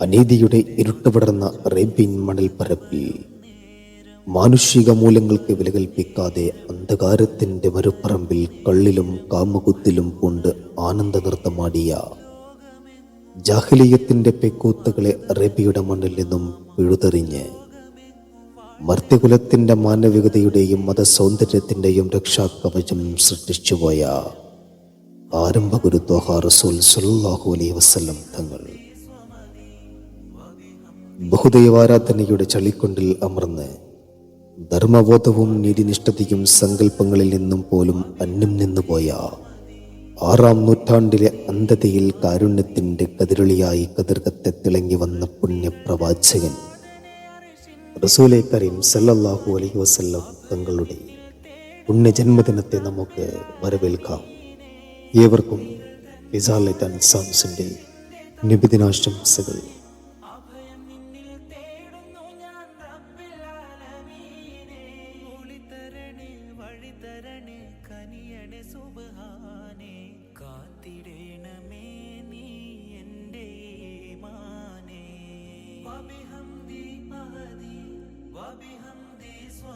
അനീതിയുടെ ഇരുട്ടുപടർന്ന റെബിൻ മണൽ പരപ്പിൽ മാനുഷിക മൂല്യങ്ങൾക്ക് വില കൽപ്പിക്കാതെ അന്ധകാരത്തിന്റെ മരുപ്പറമ്പിൽ കള്ളിലും കാമുകുത്തിലും കൊണ്ട് ആനന്ദ നൃത്തമാടിയ ജാഹ്ലിയത്തിന്റെ പെക്കൂത്തുകളെ അറേബ്യയുടെ മണ്ണിൽ നിന്നും പിഴുതെറിഞ്ഞ്. മർത്യകുലത്തിന്റെ മാനവികതയുടെയും മതസൗന്ദര്യത്തിന്റെയും രക്ഷാകവചം സൃഷ്ടിച്ചുപോയ. ആരംഭ ത്വഹാ റസൂൽ സുല്ലാഹു അലൈഹി വസല്ലം തങ്ങൾ ബഹുദൈവാരാധനയുടെ ചളിക്കൊണ്ടിൽ അമർന്ന് ധർമ്മബോധവും നീതിനിഷ്ഠതയും സങ്കല്പങ്ങളിൽ നിന്നും പോലും അന്യം നിന്നുപോയ ആറാം നൂറ്റാണ്ടിലെ അന്ധതയിൽ കാരുണ്യത്തിന്റെ കതിരളിയായി കതിർകത്തെ തിളങ്ങി വന്ന പുണ്യപ്രവാചകൻ റസൂലെ കരീം സല്ലല്ലാഹു അലൈഹി വസല്ലം തങ്ങളുടെ പുണ്യജന്മദിനത്തെ നമുക്ക് വരവേൽക്കാം. ഏവർക്കും ഇസാലറ്റ് ആൻഡ് സാംസിന്റെ നിബിദിനാശംസകൾ. ನೆನೆಸುವ ಹಾನ